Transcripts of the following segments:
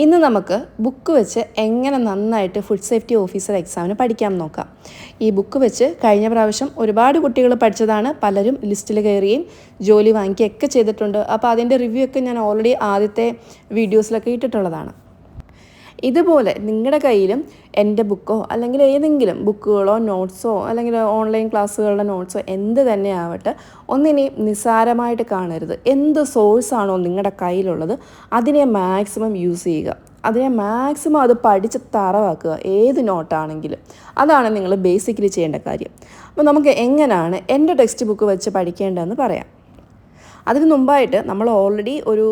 ഇന്ന് നമുക്ക് ബുക്ക് വെച്ച് എങ്ങനെ നന്നായിട്ട് ഫുഡ് സേഫ്റ്റി ഓഫീസർ എക്സാമിന് പഠിക്കാം നോക്കാം. ഈ ബുക്ക് വെച്ച് കഴിഞ്ഞ പ്രാവശ്യം ഒരുപാട് കുട്ടികൾ പഠിച്ചതാണ്. പലരും ലിസ്റ്റിൽ കയറുകയും ജോലി വാങ്ങിക്കുകയൊക്കെ ചെയ്തിട്ടുണ്ട്. അപ്പോൾ അതിന്റെ റിവ്യൂ ഒക്കെ ഞാൻ ഓൾറെഡി ആദ്യത്തെ വീഡിയോസിലൊക്കെ ഇട്ടിട്ടുള്ളതാണ്. ഇതുപോലെ നിങ്ങളുടെ കയ്യിലും എന്റെ ബുക്കോ അല്ലെങ്കിൽ ഏതെങ്കിലും ബുക്കുകളോ നോട്ട്സോ അല്ലെങ്കിൽ ഓൺലൈൻ ക്ലാസ്സുകളുടെ നോട്ട്സോ എന്ത് തന്നെ ആവട്ടെ ഒന്നിനെ നിസ്സാരമായിട്ട് കാണരുത്. എന്ത് സോഴ്സാണോ നിങ്ങളുടെ കയ്യിലുള്ളത് അതിനെ മാക്സിമം യൂസ് ചെയ്യുക. അതിനെ മാക്സിമം അത് പഠിച്ച് തറവാക്കുക ഏത് നോട്ടാണെങ്കിലും. അതാണ് നിങ്ങൾ ബേസിക്കലി ചെയ്യേണ്ട കാര്യം. അപ്പോൾ നമുക്ക് എങ്ങനെയാണ് എന്റെ ടെക്സ്റ്റ് ബുക്ക് വെച്ച് പഠിക്കേണ്ടതെന്ന് പറയാം. അതിന് മുമ്പായിട്ട് നമ്മൾ ഓൾറെഡി ഒരു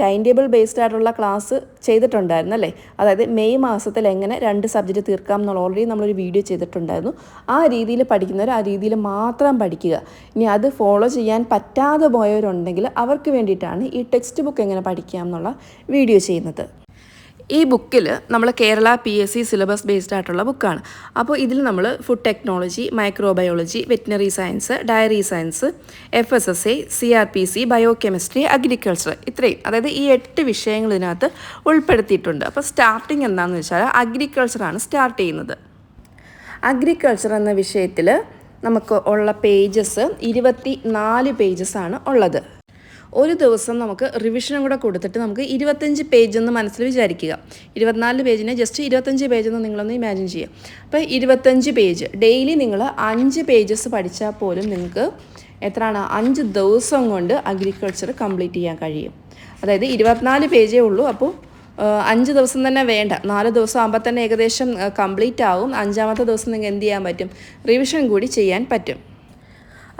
ടൈം ടേബിൾ ബേസ്ഡ് ആയിട്ടുള്ള ക്ലാസ് ചെയ്തിട്ടുണ്ടായിരുന്നു അല്ലേ? അതായത് മെയ് മാസത്തിൽ എങ്ങനെ രണ്ട് സബ്ജക്റ്റ് തീർക്കാം എന്നുള്ള ഓൾറെഡി നമ്മളൊരു വീഡിയോ ചെയ്തിട്ടുണ്ടായിരുന്നു. ആ രീതിയിൽ പഠിക്കുന്നവർ ആ രീതിയിൽ മാത്രം പഠിക്കുക. ഇനി അത് ഫോളോ ചെയ്യാൻ പറ്റാതെ പോയവരുണ്ടെങ്കിൽ അവർക്ക് വേണ്ടിയിട്ടാണ് ഈ ടെക്സ്റ്റ് ബുക്ക് എങ്ങനെ പഠിക്കാം എന്നുള്ള വീഡിയോ ചെയ്യുന്നത്. ഈ ബുക്കിൽ നമ്മൾ Kerala P S C syllabus based ആയിട്ടുള്ള ബുക്കാണ്. അപ്പോൾ ഇതിൽ നമ്മൾ food technology microbiology veterinary science dairy science F S S A C R P C biochemistry agriculture ഇത്രയും അതായത് ഈ എട്ട് വിഷയങ്ങൾ ഇതിനകത്ത് ഉൾപ്പെടുത്തിയിട്ടുണ്ട്. അപ്പോൾ സ്റ്റാർട്ടിങ് എന്താണെന്ന് വെച്ചാൽ അഗ്രികൾച്ചറാണ് സ്റ്റാർട്ട് ചെയ്യുന്നത്. അഗ്രികൾച്ചർ എന്ന വിഷയത്തിൽ നമുക്ക് ഉള്ള പേജസ് ഇരുപത്തി നാല് പേജസ് ആണ് ഉള്ളത്. ഒരു ദിവസം നമുക്ക് റിവിഷനും കൂടെ കൊടുത്തിട്ട് നമുക്ക് ഇരുപത്തഞ്ച് പേജ് എന്ന് മനസ്സിൽ വിചാരിക്കുക. ഇരുപത്തിനാല് പേജിനെ ജസ്റ്റ് ഇരുപത്തഞ്ച് പേജ് എന്ന് നിങ്ങളൊന്ന് ഇമാജിൻ ചെയ്യുക. അപ്പോൾ ഇരുപത്തഞ്ച് പേജ് ഡെയിലി നിങ്ങൾ അഞ്ച് പേജസ് പഠിച്ചാൽ പോലും നിങ്ങൾക്ക് എത്രയാണ്? അഞ്ച് ദിവസം കൊണ്ട് അഗ്രികൾച്ചർ കംപ്ലീറ്റ് ചെയ്യാൻ കഴിയും. അതായത് ഇരുപത്തിനാല് പേജേ ഉള്ളൂ. അപ്പോൾ അഞ്ച് ദിവസം തന്നെ വേണ്ട. നാല് ദിവസം ആകുമ്പോൾ തന്നെ ഏകദേശം കംപ്ലീറ്റ് ആവും. അഞ്ചാമത്തെ ദിവസം നിങ്ങൾക്ക് എന്ത് ചെയ്യാൻ പറ്റും? റിവിഷൻ കൂടി ചെയ്യാൻ പറ്റും.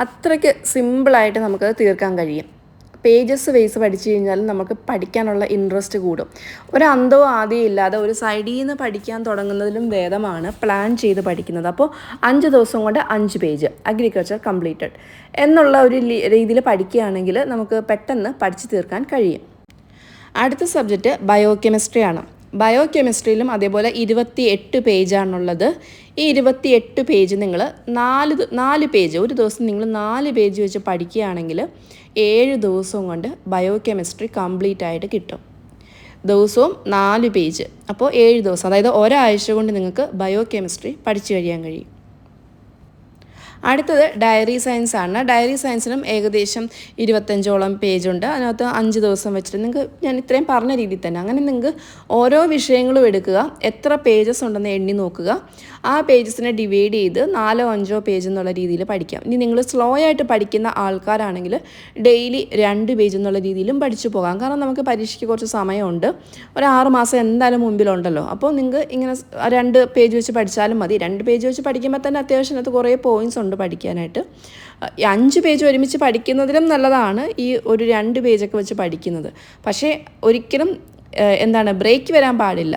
അത്രയ്ക്ക് സിമ്പിളായിട്ട് നമുക്കത് തീർക്കാൻ കഴിയും. പേജസ് വൈസ് പഠിച്ചു കഴിഞ്ഞാൽ നമുക്ക് പഠിക്കാനുള്ള ഇൻട്രസ്റ്റ് കൂടും. ഒരു അന്തവും ആദ്യം ഇല്ലാതെ ഒരു സൈഡിൽ നിന്ന് പഠിക്കാൻ തുടങ്ങുന്നതിലും ഭേദമാണ് പ്ലാൻ ചെയ്ത് പഠിക്കുന്നത്. അപ്പോൾ അഞ്ച് ദിവസം കൊണ്ട് അഞ്ച് പേജ് അഗ്രികൾച്ചർ കംപ്ലീറ്റഡ് എന്നുള്ള ഒരു രീതിയിൽ പഠിക്കുകയാണെങ്കിൽ നമുക്ക് പെട്ടെന്ന് പഠിച്ചു തീർക്കാൻ കഴിയും. അടുത്ത സബ്ജക്റ്റ് ബയോ കെമിസ്ട്രിയാണ് ബയോ കെമിസ്ട്രിയിലും അതേപോലെ ഇരുപത്തി എട്ട് പേജാണുള്ളത് ഈ ഇരുപത്തി എട്ട് പേജ് നിങ്ങൾ നാല് നാല് പേജ് ഒരു ദിവസം നിങ്ങൾ നാല് പേജ് വെച്ച് പഠിക്കുകയാണെങ്കിൽ ഏഴ് ദിവസവും കൊണ്ട് ബയോ കെമിസ്ട്രി കംപ്ലീറ്റ് ആയിട്ട് കിട്ടും. ദിവസവും നാല് പേജ്. അപ്പോൾ ഏഴ് ദിവസം. അതായത് ഒരാഴ്ച കൊണ്ട് നിങ്ങൾക്ക് ബയോ കെമിസ്ട്രി പഠിച്ചു കഴിയാൻ കഴിയും. അടുത്തത് ഡയറി സയൻസ് ആണ്. ഡയറി സയൻസിനും ഏകദേശം ഇരുപത്തഞ്ചോളം പേജുണ്ട് അതിനകത്ത് അഞ്ച് ദിവസം വെച്ചിട്ട് നിങ്ങൾക്ക് ഞാൻ ഇത്രയും പറഞ്ഞ രീതിയിൽ തന്നെ അങ്ങനെ നിങ്ങൾക്ക് ഓരോ വിഷയങ്ങളും എടുക്കുക. എത്ര പേജസ് ഉണ്ടെന്ന് എണ്ണി നോക്കുക. ആ പേജസിനെ ഡിവൈഡ് ചെയ്ത് നാലോ അഞ്ചോ പേജ് എന്നുള്ള രീതിയിൽ പഠിക്കാം. ഇനി നിങ്ങൾ സ്ലോ ആയിട്ട് പഠിക്കുന്ന ആൾക്കാരാണെങ്കിൽ ഡെയിലി രണ്ട് പേജ് എന്നുള്ള രീതിയിലും പഠിച്ചു പോകാം. കാരണം നമുക്ക് പരീക്ഷയ്ക്ക് കുറച്ച് സമയമുണ്ട്. ഒരു ആറ് മാസം എന്തായാലും മുമ്പിലുണ്ടല്ലോ. അപ്പോൾ നിങ്ങൾക്ക് ഇങ്ങനെ രണ്ട് പേജ് വെച്ച് പഠിച്ചാലും മതി. രണ്ട് പേജ് വെച്ച് പഠിക്കുമ്പോൾ തന്നെ അത്യാവശ്യം അത് കുറേ പോയിന്റ്സ് ഉണ്ട്. പഠിക്കാനായിട്ട്. അഞ്ച് പേജ് ഒരുമിച്ച് പഠിക്കുന്നതിലും നല്ലതാണ് ഈ ഒരു രണ്ട് പേജൊക്കെ വെച്ച് പഠിക്കുന്നത്. പക്ഷേ ഒരിക്കലും എന്താണ് ബ്രേക്ക് വരാൻ പാടില്ല.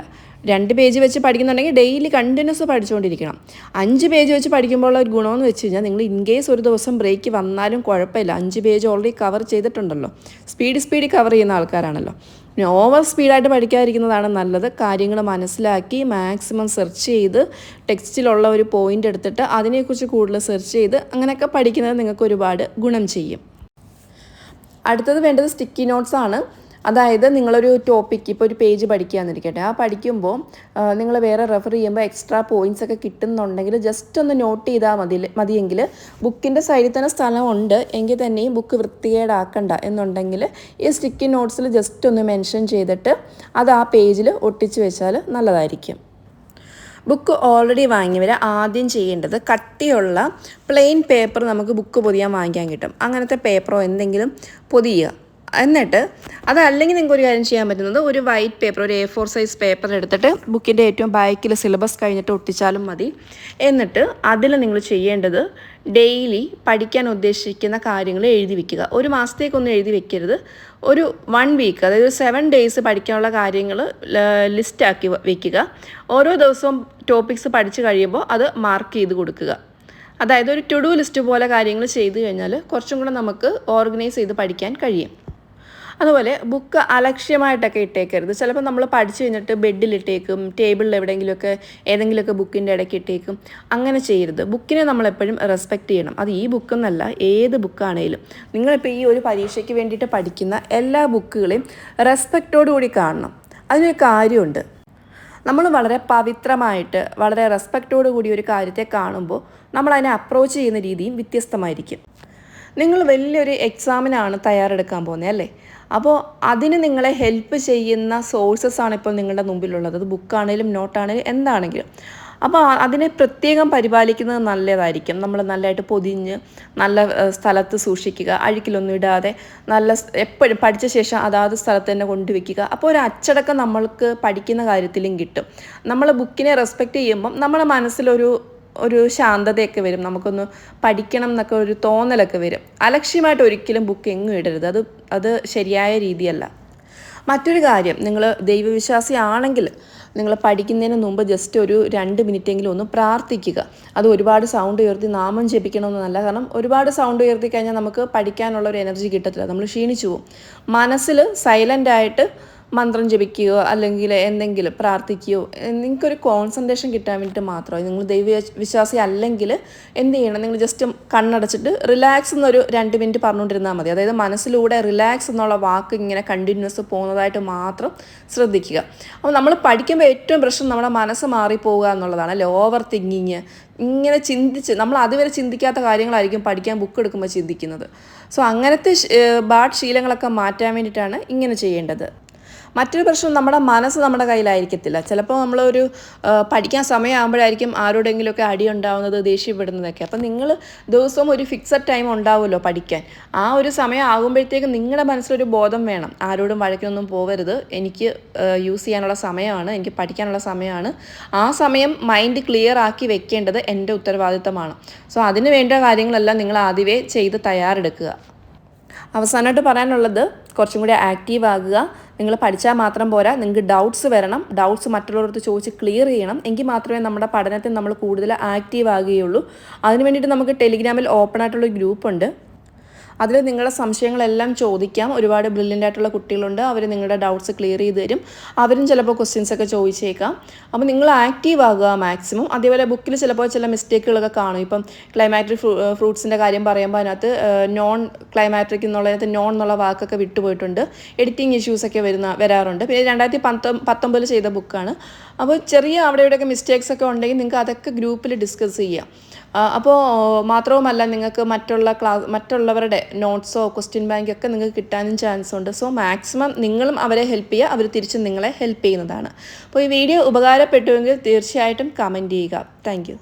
രണ്ട് പേജ് വെച്ച് പഠിക്കുന്നുണ്ടെങ്കിൽ ഡെയിലി കണ്ടിന്യൂസ് പഠിച്ചുകൊണ്ടിരിക്കണം. അഞ്ച് പേജ് വെച്ച് പഠിക്കുമ്പോൾ ഒരു ഗുണമെന്ന് വെച്ച് കഴിഞ്ഞാൽ നിങ്ങൾ ഇൻ കേസ് ഒരു ദിവസം ബ്രേക്ക് വന്നാലും കുഴപ്പമില്ല. അഞ്ച് പേജ് ഓൾറെഡി കവർ ചെയ്തിട്ടുണ്ടല്ലോ. സ്പീഡ് സ്പീഡ് കവർ ചെയ്യുന്ന ആൾക്കാരാണല്ലോ. പിന്നെ ഓവർ സ്പീഡായിട്ട് പഠിക്കാതിരിക്കുന്നതാണ് നല്ലത്. കാര്യങ്ങൾ മനസ്സിലാക്കി മാക്സിമം സെർച്ച് ചെയ്ത് ടെക്സ്റ്റിലുള്ള ഒരു പോയിന്റ് എടുത്തിട്ട് അതിനെക്കുറിച്ച് കൂടുതൽ സെർച്ച് ചെയ്ത് അങ്ങനെയൊക്കെ പഠിക്കുന്നത് നിങ്ങൾക്ക് ഒരുപാട് ഗുണം ചെയ്യും. അടുത്തത് വേണ്ടത് സ്റ്റിക്കി നോട്ട്സ് ആണ്. അതായത് നിങ്ങളൊരു ടോപ്പിക്ക് ഇപ്പോൾ ഒരു പേജ് പഠിക്കുകയെന്നിരിക്കട്ടെ ആ പഠിക്കുമ്പോൾ നിങ്ങൾ വേറെ റെഫർ ചെയ്യുമ്പോൾ എക്സ്ട്രാ പോയിന്റ്സ് ഒക്കെ കിട്ടുന്നുണ്ടെങ്കിൽ ജസ്റ്റ് ഒന്ന് നോട്ട് ചെയ്താൽ മതി മതിയെങ്കിൽ ബുക്കിന്റെ സൈഡിൽ തന്നെ സ്ഥലമുണ്ട്. എങ്കിൽ തന്നെയും ബുക്ക് വൃത്തികേടാക്കണ്ട എന്നുണ്ടെങ്കിൽ ഈ സ്റ്റിക്കി നോട്ട്സിൽ ജസ്റ്റ് ഒന്ന് മെൻഷൻ ചെയ്തിട്ട് അത് ആ പേജിൽ ഒട്ടിച്ച് വെച്ചാൽ നല്ലതായിരിക്കും. ബുക്ക് ഓൾറെഡി വാങ്ങിയവർ ആദ്യം ചെയ്യേണ്ടത് കട്ടിയുള്ള പ്ലെയിൻ പേപ്പർ നമുക്ക് ബുക്ക് പൊതിയാൻ വാങ്ങിക്കാൻ കിട്ടും. അങ്ങനത്തെ പേപ്പറോ എന്തെങ്കിലും പൊതിയുക. എന്നിട്ട് അതല്ലെങ്കിൽ നിങ്ങൾക്ക് ഒരു കാര്യം ചെയ്യാൻ പറ്റുന്നത് ഒരു വൈറ്റ് പേപ്പർ ഒരു എ ഫോർ സൈസ് പേപ്പർ എടുത്തിട്ട് ബുക്കിന്റെ ഏറ്റവും ബാക്കിൽ സിലബസ് കഴിഞ്ഞിട്ട് ഒട്ടിച്ചാലും മതി. എന്നിട്ട് അതിൽ നിങ്ങൾ ചെയ്യേണ്ടത് ഡെയിലി പഠിക്കാൻ ഉദ്ദേശിക്കുന്ന കാര്യങ്ങൾ എഴുതി വെക്കുക. ഒരു മാസത്തേക്കൊന്നും എഴുതി വെക്കരുത്. ഒരു വൺ വീക്ക് അതായത് സെവൻ ഡേയ്സ് പഠിക്കാനുള്ള കാര്യങ്ങൾ ലിസ്റ്റാക്കി വെക്കുക. ഓരോ ദിവസവും ടോപ്പിക്സ് പഠിച്ചു കഴിയുമ്പോൾ അത് മാർക്ക് ചെയ്ത് കൊടുക്കുക. അതായത് ഒരു ടു ഡു ലിസ്റ്റ് പോലെ കാര്യങ്ങൾ ചെയ്തു കഴിഞ്ഞാൽ കുറച്ചും കൂടെ നമുക്ക് ഓർഗനൈസ് ചെയ്ത് പഠിക്കാൻ കഴിയും. അതുപോലെ ബുക്ക് അലക്ഷ്യമായിട്ടൊക്കെ ഇട്ടേക്കരുത്. ചിലപ്പോൾ നമ്മൾ പഠിച്ചു കഴിഞ്ഞിട്ട് ബെഡിലിട്ടേക്കും ടേബിളിൽ എവിടെയെങ്കിലുമൊക്കെ ഏതെങ്കിലുമൊക്കെ ബുക്കിന്റെ ഇടയ്ക്ക് ഇട്ടേക്കും. അങ്ങനെ ചെയ്യരുത്. ബുക്കിനെ നമ്മൾ എപ്പോഴും റെസ്പെക്റ്റ് ചെയ്യണം. അത് ഈ ബുക്കെന്നല്ല ഏത് ബുക്കാണേലും നിങ്ങളിപ്പോൾ ഈ ഒരു പരീക്ഷയ്ക്ക് വേണ്ടിയിട്ട് പഠിക്കുന്ന എല്ലാ ബുക്കുകളെയും റെസ്പെക്റ്റോടു കൂടി കാണണം. അതിനൊരു കാര്യമുണ്ട്. നമ്മൾ വളരെ പവിത്രമായിട്ട് വളരെ റെസ്പെക്റ്റോടു കൂടി ഒരു കാര്യത്തെ കാണുമ്പോൾ നമ്മൾ അതിനെ അപ്രോച്ച് ചെയ്യുന്ന രീതിയും വ്യത്യസ്തമായിരിക്കും. നിങ്ങൾ വലിയൊരു എക്സാമിനാണ് തയ്യാറെടുക്കാൻ പോകുന്നത് അല്ലേ? അപ്പോൾ അതിന് നിങ്ങളെ ഹെൽപ്പ് ചെയ്യുന്ന സോഴ്സസ് ആണ് ഇപ്പോൾ നിങ്ങളുടെ മുമ്പിലുള്ളത്. അത് ബുക്കാണേലും നോട്ടാണേലും എന്താണെങ്കിലും. അപ്പോൾ അതിനെ പ്രത്യേകം പരിപാലിക്കുന്നത് നല്ലതായിരിക്കും. നമ്മൾ നല്ലതായിട്ട് പൊതിഞ്ഞ് നല്ല സ്ഥലത്ത് സൂക്ഷിക്കുക. അഴുക്കിലൊന്നും ഇടാതെ നല്ല എപ്പോഴും പഠിച്ച ശേഷം അതാത് സ്ഥലത്ത് തന്നെ കൊണ്ടുവയ്ക്കുക അപ്പോൾ ഒരു അച്ചടക്കം നമ്മൾക്ക് പഠിക്കുന്ന കാര്യത്തിലും കിട്ടും. നമ്മൾ ബുക്കിനെ റെസ്പെക്റ്റ് ചെയ്യുമ്പം നമ്മുടെ മനസ്സിലൊരു ഒരു ശാന്തതയൊക്കെ വരും. നമുക്കൊന്ന് പഠിക്കണം എന്നൊക്കെ ഒരു തോന്നലൊക്കെ വരും. അലക്ഷ്യമായിട്ട് ഒരിക്കലും ബുക്ക് എങ്ങും ഇടരുത്. അത് അത് ശരിയായ രീതിയല്ല. മറ്റൊരു കാര്യം നിങ്ങൾ ദൈവവിശ്വാസി ആണെങ്കിൽ നിങ്ങൾ പഠിക്കുന്നതിന് മുമ്പ് ജസ്റ്റ് ഒരു രണ്ട് മിനിറ്റെങ്കിലും ഒന്ന് പ്രാർത്ഥിക്കുക. അത് ഒരുപാട് സൗണ്ട് ഉയർത്തി നാമം ജപിക്കണമെന്നല്ല. കാരണം ഒരുപാട് സൗണ്ട് ഉയർത്തി കഴിഞ്ഞാൽ നമുക്ക് പഠിക്കാനുള്ള ഒരു എനർജി കിട്ടത്തില്ല. നമ്മൾ ക്ഷീണിച്ചു പോകും. മനസ്സിൽ സൈലന്റ് ആയിട്ട് മന്ത്രം ജപിക്കുകയോ അല്ലെങ്കിൽ എന്തെങ്കിലും പ്രാർത്ഥിക്കുകയോ നിങ്ങൾക്കൊരു കോൺസെൻട്രേഷൻ കിട്ടാൻ വേണ്ടിയിട്ട് മാത്രമേ നിങ്ങൾ ദൈവ വിശ്വാസി അല്ലെങ്കിൽ എന്ത് ചെയ്യണം? നിങ്ങൾ ജസ്റ്റ് കണ്ണടച്ചിട്ട് റിലാക്സ് എന്നൊരു രണ്ട് മിനിറ്റ് പറഞ്ഞുകൊണ്ടിരുന്നാൽ മതി. അതായത് മനസ്സിലൂടെ റിലാക്സ് എന്നുള്ള വാക്ക് ഇങ്ങനെ കണ്ടിന്യൂസ് പോകുന്നതായിട്ട് മാത്രം ശ്രദ്ധിക്കുക. അപ്പോൾ നമ്മൾ പഠിക്കുമ്പോൾ ഏറ്റവും പ്രശ്നം നമ്മുടെ മനസ്സ് മാറിപ്പോവുക എന്നുള്ളതാണ്. ലോവർ തിങ്കിങ് ഇങ്ങനെ ചിന്തിച്ച് നമ്മൾ അതുവരെ ചിന്തിക്കാത്ത കാര്യങ്ങളായിരിക്കും പഠിക്കാൻ ബുക്ക് എടുക്കുമ്പോൾ ചിന്തിക്കുന്നത്. സോ അങ്ങനത്തെ ബാഡ് ശീലങ്ങളൊക്കെ മാറ്റാൻ വേണ്ടിയിട്ടാണ് ഇങ്ങനെ ചെയ്യേണ്ടത്. മറ്റൊരു പ്രശ്നം നമ്മുടെ മനസ്സ് നമ്മുടെ കയ്യിലായിരിക്കത്തില്ല. ചിലപ്പോൾ നമ്മളൊരു പഠിക്കാൻ സമയമാകുമ്പോഴായിരിക്കും ആരോടെങ്കിലുമൊക്കെ അടി ഉണ്ടാവുന്നത് ദേഷ്യപ്പെടുന്നതൊക്കെ അപ്പം നിങ്ങൾ ദിവസവും ഒരു ഫിക്സഡ് ടൈം ഉണ്ടാവുമല്ലോ പഠിക്കാൻ. ആ ഒരു സമയം ആകുമ്പോഴത്തേക്കും നിങ്ങളുടെ മനസ്സിലൊരു ബോധം വേണം. ആരോടും വഴക്കിനൊന്നും പോകരുത് എനിക്ക് യൂസ് ചെയ്യാനുള്ള സമയമാണ് എനിക്ക് പഠിക്കാനുള്ള സമയമാണ്. ആ സമയം മൈൻഡ് ക്ലിയർ ആക്കി വെക്കേണ്ടത് എന്റെ ഉത്തരവാദിത്തമാണ്. സോ അതിന് വേണ്ട കാര്യങ്ങളെല്ലാം നിങ്ങൾ ആദ്യമേ ചെയ്ത് തയ്യാറെടുക്കുക. അവസാനമായിട്ട് പറയാനുള്ളത് കുറച്ചും കൂടി ആക്റ്റീവ് ആകുക. നിങ്ങൾ പഠിച്ചാൽ മാത്രം പോരാ. നിങ്ങൾക്ക് ഡൗട്ട്സ് വരണം. ഡൗട്ട്സ് മറ്റുള്ളവർക്ക് ചോദിച്ച് ക്ലിയർ ചെയ്യണം. എങ്കിൽ മാത്രമേ നമ്മുടെ പഠനത്തിൽ നമ്മൾ കൂടുതൽ ആക്റ്റീവ് ആകുകയുള്ളൂ. അതിന് വേണ്ടിയിട്ട് നമുക്ക് ടെലിഗ്രാമിൽ ഓപ്പൺ ആയിട്ടുള്ള ഗ്രൂപ്പ് ഉണ്ട്. അതിൽ നിങ്ങളുടെ സംശയങ്ങളെല്ലാം ചോദിക്കാം. ഒരുപാട് ബ്രില്യന്റ് ആയിട്ടുള്ള കുട്ടികളുണ്ട്. അവർ നിങ്ങളുടെ ഡൗട്ട്സ് ക്ലിയർ ചെയ്ത് തരും. അവരും ചിലപ്പോൾ ക്വസ്റ്റ്യൻസ് ഒക്കെ ചോദിച്ചേക്കാം. അപ്പോൾ നിങ്ങൾ ആക്റ്റീവ് ആകുക മാക്സിമം അതേപോലെ ബുക്കിൽ ചിലപ്പോൾ ചില മിസ്റ്റേക്കുകളൊക്കെ കാണും. ഇപ്പം ക്ലൈമാറ്റിക് ഫ്രൂട്ട്സിന്റെ കാര്യം പറയുമ്പോൾ അതിനകത്ത് നോൺ ക്ലൈമാറ്റിക് എന്നുള്ളതിനകത്ത് നോൺ എന്നുള്ള വാക്കൊക്കെ വിട്ടുപോയിട്ടുണ്ട്. എഡിറ്റിംഗ് ഇഷ്യൂസൊക്കെ വരുന്ന വരാറുണ്ട്. പിന്നെ രണ്ടായിരത്തി പത്തൊ പത്തൊമ്പതിൽ ചെയ്ത ബുക്കാണ് അപ്പോൾ ചെറിയ അവിടെ ഇവിടെയൊക്കെ മിസ്റ്റേക്സ് ഒക്കെ ഉണ്ടെങ്കിൽ നിങ്ങൾക്ക് അതൊക്കെ ഗ്രൂപ്പിൽ ഡിസ്കസ് ചെയ്യാം. അപ്പോൾ മാത്രവുമല്ല നിങ്ങൾക്ക് മറ്റുള്ള ക്ലാസ് മറ്റുള്ളവരുടെ നോട്ട്സോ ക്വസ്റ്റ്യൻ ബാങ്ക് ഒക്കെ നിങ്ങൾക്ക് കിട്ടാനും ചാൻസ് ഉണ്ട്. സോ മാക്സിമം നിങ്ങളും അവരെ ഹെൽപ്പ് ചെയ്യുക. അവർ തിരിച്ചും നിങ്ങളെ ഹെൽപ്പ് ചെയ്യുന്നതാണ്. അപ്പോൾ ഈ വീഡിയോ ഉപകാരപ്പെട്ടുവെങ്കിൽ തീർച്ചയായിട്ടും കമന്റ് ചെയ്യുക. താങ്ക്